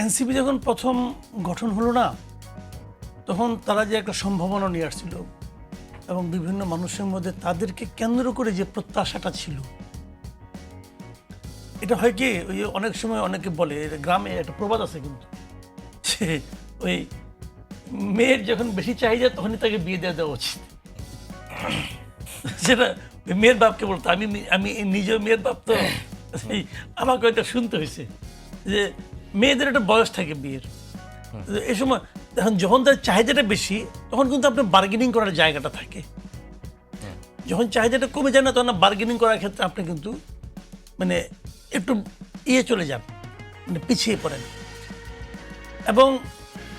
NCP যখন প্রথম গঠন হলো না, তখন তারা যে একটা সম্ভাবনা নিয়ে আসছিল এবং বিভিন্ন মানুষের মধ্যে তাদেরকে কেন্দ্র করে যে প্রত্যাশাটা ছিল, এটা হয় কি, ওই অনেক সময় অনেকে বলে গ্রামে একটা প্রবাদ আছে কিন্তু, যে ওই মেয়ের যখন বেশি চাহিদা তখনই তাকে বিয়ে দেওয়া দেওয়া উচিত। সেটা মেয়ের বাপকে বলতো, আমি আমি নিজেও মেয়ের বাপ তো আমাকে এটা শুনতে হয়েছে যে মেয়েদের একটা বয়স থাকে বিয়ের। এই সময় এখন যখন তার চাহিদাটা বেশি, তখন কিন্তু আপনার বার্গেনিং করার জায়গাটা থাকে। যখন চাহিদাটা কমে যায় না, তখন বার্গেনিং করার ক্ষেত্রে আপনি কিন্তু মানে একটু ইয়ে চলে যান মানে পিছিয়ে পড়েন। এবং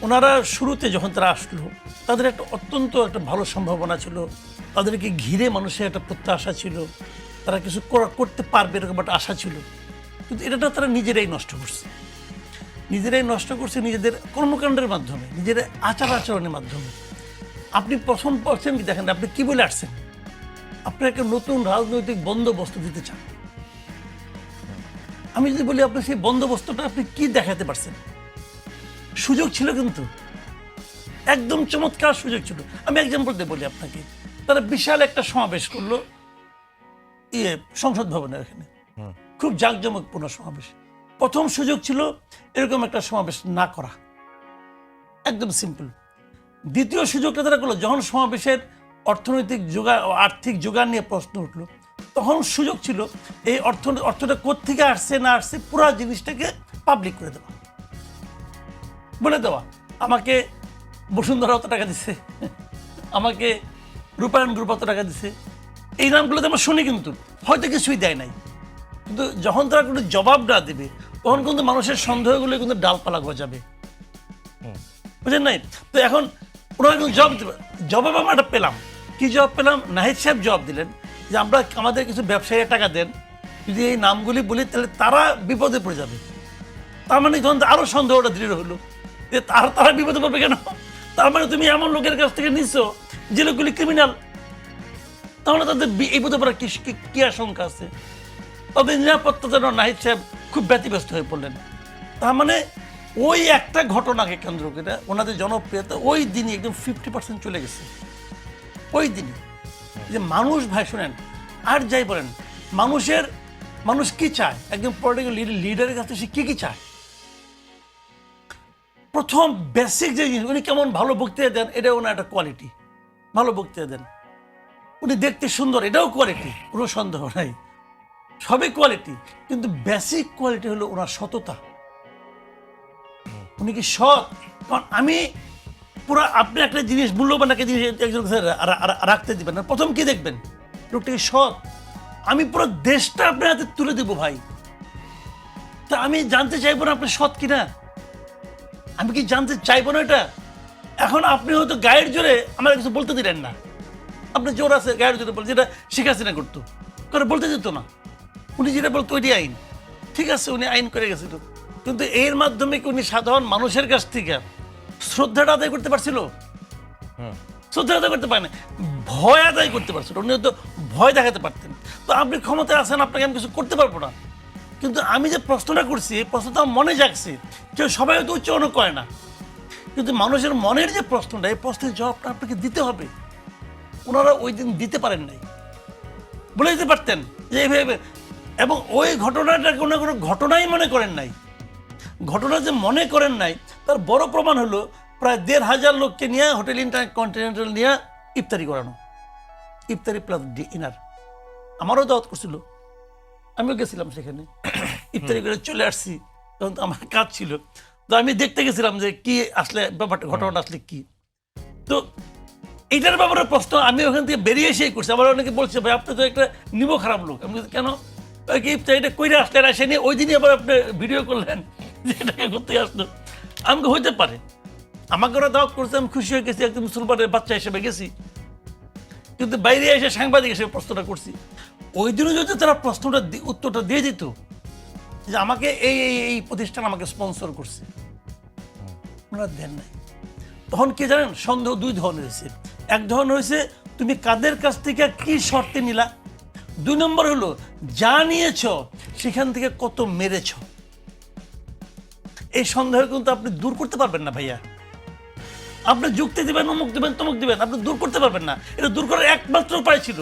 ওনারা শুরুতে যখন তারা আসলো, তাদের একটা অত্যন্ত একটা ভালো সম্ভাবনা ছিল। তাদেরকে ঘিরে মানুষের একটা প্রত্যাশা ছিল। তারা কিছু করতে পারবে এরকম একটা আশা ছিল। কিন্তু এটা তারা নিজেরাই নষ্ট করছে। নিজেরাই নষ্ট করছে নিজেদের কর্মকাণ্ডের মাধ্যমে নিজেদের আচার আচরণের মাধ্যমে। আপনি প্রথম পড়ছেন কি দেখেন আপনি কি বলে আসছেন? আপনি একটা নতুন রাজনৈতিক বন্দোবস্ত দিতে চান। আমি যদি বলি আপনি সেই বন্দোবস্তটা আপনি কি দেখাতে পারছেন? সুযোগ ছিল কিন্তু। একদম চমৎকার সুযোগ ছিল। আমি এক্সাম্পল দিয়ে বলি আপনাকে। তারা বিশাল একটা সমাবেশ করল ইয়ে সংসদ ভবনের এখানে। খুব জাঁকজমকপূর্ণ সমাবেশ। প্রথম সুযোগ ছিল এরকম একটা সমাবেশ না করা। একদম সিম্পল দ্বিতীয় সুযোগটা তারা করল, যখন সমাবেশের অর্থনৈতিক যোগা আর্থিক যোগান নিয়ে প্রশ্ন উঠল, তখন সুযোগ ছিল এই অর্থ, অর্থটা কোত্থেকে আসছে না আসছে পুরো জিনিসটাকে পাবলিক করে দেওয়া। বলে দেওয়া, আমাকে বসুন্ধরা অত টাকা দিছে? আমাকে রূপায়ণ গ্রুপ অত টাকা দিছে? এই নামগুলো তো আমরা শুনি কিন্তু, হয়তো কিছুই দেয় নাই। কিন্তু যখন তারা কোনো জবাব না দেবে তখন কিন্তু মানুষের সন্দেহগুলো কিন্তু ডালপালা গজাবে। বুঝলেন নাই? তো এখন ওরা কিন্তু জবাব দেবে জবাব আমরা একটা পেলাম। কি জব পেলাম? নাহিদ সাহেব জবাব দিলেন যে আমরা আমাদের কিছু ব্যবসায়ীরা টাকা দেন যদি এই নামগুলি বলি তাহলে তারা বিপদে পড়ে যাবে। তার মানে তখন আরও সন্দেহটা দৃঢ় হলো। যে তারা তারা বিপদে পড়বে কেন? তার মানে তুমি এমন লোকের কাছ থেকে নিচ্ছ যে লোকগুলি ক্রিমিনাল তাহলে তাদের এই বোধ কি কি- কি আশঙ্কা আছে? তাদের নিরাপত্তা যেন নাহিদ সাহেব খুব ব্যতিব্যস্ত হয়ে পড়লেন। তার মানে ওই একটা ঘটনাকে কেন্দ্র করে ওনাদের জনপ্রিয়তা ওই দিনই একদম ফিফটি পার্সেন্ট চলে গেছে। ওই দিনই। যে মানুষ ভাই শোনেন, আর যাই বলেন, মানুষের, মানুষ কি চায়? একদম পলিটিক্যাল লিডারের কাছে সে কি কি চায়? প্রথম বেসিক যে জিনিস, উনি কেমন ভালো বক্তৃতা দেন এটা ওনার একটা কোয়ালিটি ভালো বক্তৃতা দেন। উনি দেখতে সুন্দর, এটাও কোয়ালিটি কোনো সন্দেহ নাই। সবই কোয়ালিটি কিন্তু বেসিক কোয়ালিটি হলো ওনার সততা। উনি কি সৎ? কারণ আমি পুরো আপনি একটা জিনিস মূল্যবান একটা জিনিস একজন রাখতে দিবেন না। প্রথম কি দেখবেন? লোকটা কি সৎ? আমি পুরো দেশটা আপনার হাতে তুলে দেবো ভাই। তা আমি জানতে চাইব না আপনি সৎ কিনা? আমি কি জানতে চাইব না এটা? এখন আপনি হয়তো গায়ের জোরে আমার কিছু বলতে দিলেন না। আপনি জোর আছে গায়ের জোরে বলতে, যেটা শেখ হাসিনা করতো। করে বলতে যেত না। উনি যেটা বলতো ওইটি আইন। ঠিক আছে উনি আইন করে গেছিল। কিন্তু এর মাধ্যমে কি উনি সাধারণ মানুষের কাছ থেকে শ্রদ্ধাটা আদায় করতে পারছিল? শ্রদ্ধা আদায় করতে পারেন। ভয় আদায় করতে পারছিল। উনি তো ভয় দেখাতে পারতেন। তো আপনি ক্ষমতায় আছেন আপনাকে আমি কিছু করতে পারব না। কিন্তু আমি যে প্রশ্নটা করছি এই প্রশ্নটা মনে জাগছে। কেউ সবাই হয়তো উচ্চারণ করে না। কিন্তু মানুষের মনের যে প্রশ্নটা এই প্রশ্নের জবাবটা আপনাকে দিতে হবে। ওনারা ওই দিন দিতে পারেন নাই। বলে দিতে পারতেন যে এইভাবে এবং ওই ঘটনাটা কোনো কোনো ঘটনাই মনে করেন নাই। ঘটনা যে মনে করেন নাই তার বড় প্রমাণ হলো প্রায় দেড় হাজার লোককে নিয়ে হোটেল ইন্টার কন্টিনেন্টাল নিয়ে ইফতারি করানো। ইফতারি প্লাস ডিনার আমারও দাওয়াত করছিল। আমিও গেছিলাম সেখানে। ইফতারি করে চলে আসছি। তখন তো আমার কাজ ছিল। তো আমি দেখতে গেছিলাম যে কি আসলে ব্যাপারটা ঘটনাটা আসলে কি। তো এইটার ব্যাপারে প্রশ্ন আমি ওখান থেকে বেরিয়ে এসেই করছি। আবার অনেকে বলছে ভাই আপনি তো একটা নিব খারাপ লোক। আমি কেন? কি ইফতারিটা কইরে আসলেন আসে নিয়ে ওই দিনই আবার আপনি ভিডিও করলেন যে এটাকে করতে আসলো। আমাকে হইতে পারে। আমাকে ওরা দাওয়াত করছে, আমি খুশি হয়ে গেছি, একদম মুসলমানের বাচ্চা হিসেবে গেছি। কিন্তু বাইরে এসে সাংবাদিক হিসেবে প্রশ্নটা করছি। ওই দিনও যদি তারা প্রশ্নটা উত্তরটা দিয়ে দিত, যে আমাকে এই এই প্রতিষ্ঠান আমাকে স্পন্সর করছে। ওনারা দেন নাই। তখন কি জানেন? সন্দেহ দুই ধরনের হয়েছে। এক ধরনের হয়েছে, তুমি কাদের কাছ থেকে কি শর্তে নিলা? দুই নম্বর হলো, যা নিয়েছ, সেখান থেকে কত মেরেছ। এই সন্দেহ কিন্তু আপনি দূর করতে পারবেন না ভাইয়া। আপনি যুক্তি দিবেন, অমুক দেবেন, তমুক দিবেন, আপনি দূর করতে পারবেন না। এটা দূর করার একমাত্র উপায় ছিল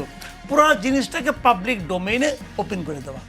পুরো জিনিসটাকে পাবলিক ডোমেইনে ওপেন করে দেওয়া।